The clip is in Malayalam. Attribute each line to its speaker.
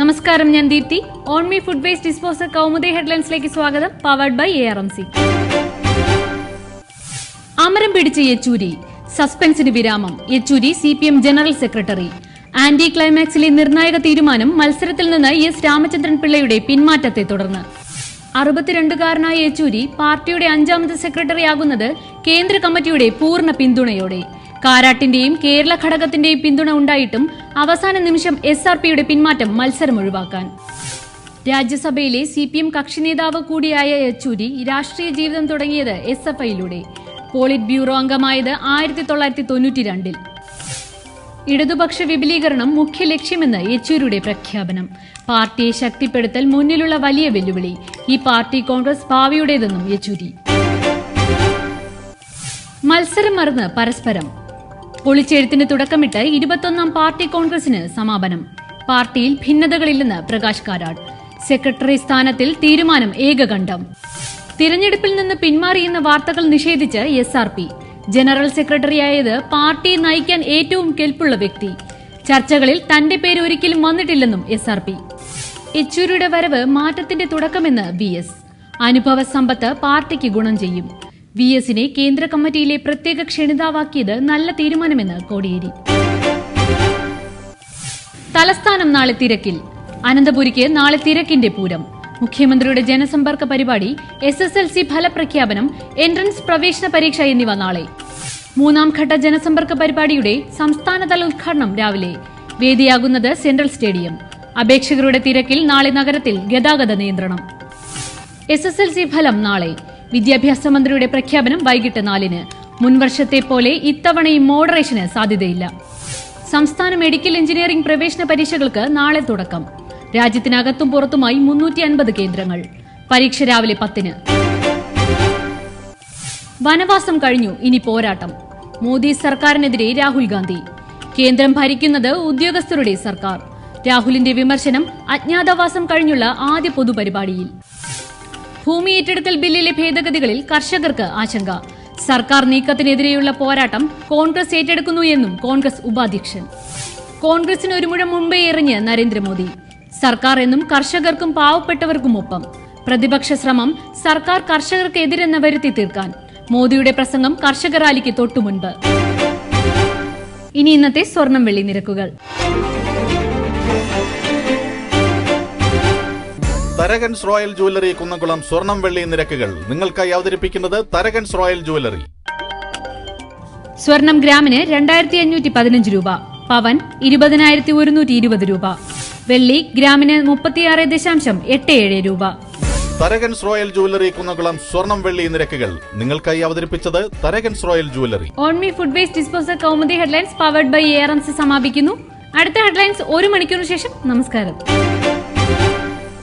Speaker 1: നമസ്കാരം ഞാൻ Deepthi. On me food waste disposal Kaumudi ഹെഡ്ലൈൻസിലേക്ക് സ്വാഗതം powered by A R M C Amaram പിടിച്ച യെച്ചൂരി സസ്പെൻസിന് വിരാമം Yechury C P M general secretary anti ക്ലൈമാക്സിലെ നിർണായക തീരുമാനം മത്സരത്തിൽ നിന്ന് എസ് രാമചന്ദ്രൻ പിള്ളയുടെ പിന്മാറ്റത്തെ തുടർന്ന്. അറുപത്തിരണ്ടുകാരനായ യെച്ചൂരി പാർട്ടിയുടെ അഞ്ചാമത് സെക്രട്ടറിയാകുന്നത് കേന്ദ്ര കമ്മിറ്റിയുടെ പൂർണ പിന്തുണയോടെ. കാരാട്ടിന്റെയും കേരള ഘടകത്തിന്റെയും പിന്തുണ ഉണ്ടായിട്ടും അവസാന നിമിഷം എസ് ആർ പിയുടെ പിന്മാറ്റം മത്സരം ഒഴിവാക്കാൻ. രാജ്യസഭയിലെ സി പി എം കക്ഷി നേതാവ് കൂടിയായ യെച്ചൂരി രാഷ്ട്രീയ ജീവിതം തുടങ്ങിയത് എസ് എഫ് ഐയിലൂടെ പോളിറ്റ് ബ്യൂറോ അംഗമായത് ആയിരത്തി തൊള്ളായിരത്തി തൊണ്ണൂറ്റി രണ്ടിൽ ഇടതുപക്ഷ വിപുലീകരണം മുഖ്യ ലക്ഷ്യമെന്ന് യെച്ചൂരിയുടെ പ്രഖ്യാപനം. പാർട്ടിയെ ശക്തിപ്പെടുത്തൽ മുന്നിലുള്ള വലിയ വെല്ലുവിളി. ഈ പാർട്ടി കോൺഗ്രസ് ഭാവിയുടേതെന്നും യെച്ചൂരി. മത്സരം മറന്ന് പരസ്പരം പൊളിച്ചെഴുത്തിന് തുടക്കമിട്ട് ഇരുപത്തൊന്നാം പാർട്ടി കോൺഗ്രസിന് സമാപനം. പാർട്ടിയിൽ ഭിന്നതകളില്ലെന്ന് പ്രകാശ് കാരാട്. സെക്രട്ടറി സ്ഥാനത്തിൽ തീരുമാനം ഏകകണ്ഠം. തിരഞ്ഞെടുപ്പിൽ നിന്ന് പിന്മാറിയെന്ന വാർത്തകൾ നിഷേധിച്ച് എസ് ആർ പി. ജനറൽ സെക്രട്ടറിയായത് പാർട്ടിയെ നയിക്കാൻ ഏറ്റവും കെൽപ്പുള്ള വ്യക്തി. ചർച്ചകളിൽ തന്റെ പേര് ഒരിക്കലും വന്നിട്ടില്ലെന്നും എസ് ആർ പി. യെച്ചൂരിയുടെ വരവ് മാറ്റത്തിന്റെ തുടക്കമെന്ന് വി എസ്. അനുഭവ സമ്പത്ത് പാർട്ടിക്ക് ഗുണം ചെയ്യും. വി എസിനെ കേന്ദ്ര കമ്മിറ്റിയിലെ പ്രത്യേക ക്ഷണിതാവാക്കിയത് നല്ല തീരുമാനമെന്ന് കോടിയേരി. തലസ്ഥാനം നാളെ തിരക്കിൽ. അനന്തപുരിക്ക് നാളെ തിരക്കിന്റെ പൂരം. മുഖ്യമന്ത്രിയുടെ ജനസമ്പർക്ക പരിപാടി എസ് എസ് എൽ സി ഫലപ്രഖ്യാപനം എൻട്രൻസ് പ്രവേശന പരീക്ഷ എന്നിവ നാളെ. മൂന്നാം ഘട്ട ജനസമ്പർക്ക പരിപാടിയുടെ സംസ്ഥാനതല ഉദ്ഘാടനം രാവിലെ. വേദിയാകുന്നത് സെൻട്രൽ സ്റ്റേഡിയം. അപേക്ഷകരുടെ തിരക്കിൽ നാളെ നഗരത്തിൽ ഗതാഗത നിയന്ത്രണം. എസ് എസ് എൽ സി ഫലം നാളെ. വിദ്യാഭ്യാസ മന്ത്രിയുടെ പ്രഖ്യാപനം വൈകിട്ട് നാലിന്. മുൻവർഷത്തെ പോലെ ഇത്തവണയും മോഡറേഷന് സാധ്യതയില്ല. സംസ്ഥാന മെഡിക്കൽ എഞ്ചിനീയറിംഗ് പ്രവേശന പരീക്ഷകൾക്ക് നാളെ തുടക്കം. രാജ്യത്തിനകത്തും പുറത്തുമായി മുന്നൂറ്റി അൻപത് കേന്ദ്രങ്ങൾ. പരീക്ഷ രാവിലെ പത്തിന്. വനവാസം കഴിഞ്ഞു ഇനി പോരാട്ടം. മോദി സർക്കാരിനെതിരെ രാഹുൽ ഗാന്ധി. കേന്ദ്രം ഭരിക്കുന്നത് ഉദ്യോഗസ്ഥരുടെ സർക്കാർ. രാഹുലിന്റെ വിമർശനം അജ്ഞാതവാസം കഴിഞ്ഞുള്ള ആദ്യ പൊതുപരിപാടിയിൽ. ഭൂമി ഏറ്റെടുക്കൽ ബില്ലിലെ ഭേദഗതികളിൽ കർഷകർക്ക് ആശങ്ക. സർക്കാർ നീക്കത്തിനെതിരെയുള്ള പോരാട്ടം കോൺഗ്രസ് ഏറ്റെടുക്കുന്നു എന്നും കോൺഗ്രസ് ഉപാധ്യക്ഷൻ. കോൺഗ്രസിന് ഒരു മുഴം മുമ്പേ എറിഞ്ഞ് നരേന്ദ്രമോദി. സർക്കാർ എന്നും കർഷകർക്കും പാവപ്പെട്ടവർക്കും ഒപ്പം പ്രതിപക്ഷ ശ്രമം സർക്കാർ കർഷകർക്കെതിരെന്ന് വരുത്തി തീർക്കാൻ. മോദിയുടെ പ്രസംഗം കർഷക റാലിക്ക് തൊട്ടുമുൻപ്. ഇനി ഇന്നത്തെ സ്വർണം വെള്ളി നിരക്കുകൾ.
Speaker 2: തരകൻസ് റോയൽ ജുവല്ലറി കുന്നംകുളം സ്വർണം വെള്ളി നിരക്കുകൾ. നിങ്ങൾക്കായി അവതരിപ്പിക്കുന്നത് തരകൻസ് റോയൽ ജുവല്ലറി.
Speaker 1: സ്വർണം ഗ്രാമിന് രണ്ടായിരത്തി അഞ്ഞൂറ്റി പതിനഞ്ച് രൂപ പവൻ ഇരുപതിനായിരത്തി ഒരുന്നൂറ്റി ഇരുപത് രൂപ വെള്ളി ഗ്രാമിന് മുപ്പത്തിയാറ് ദശാംശം എട്ട് ഏഴ് രൂപ.
Speaker 2: തരകൻസ് റോയൽ ജുവല്ലറി കുന്നകുളം സ്വർണം വെള്ളി നിരക്കുകൾ. നിങ്ങൾക്കായി അവതരിപ്പിച്ചത് Tharakan's royal jewellery.
Speaker 1: On me food waste disposal Kaumudi headlines powered by air സമാപിക്കുന്നു. അടുത്ത ഹെഡ്ലൈൻസ് ഒരു മണിക്കൂറിന് ശേഷം. നമസ്കാരം.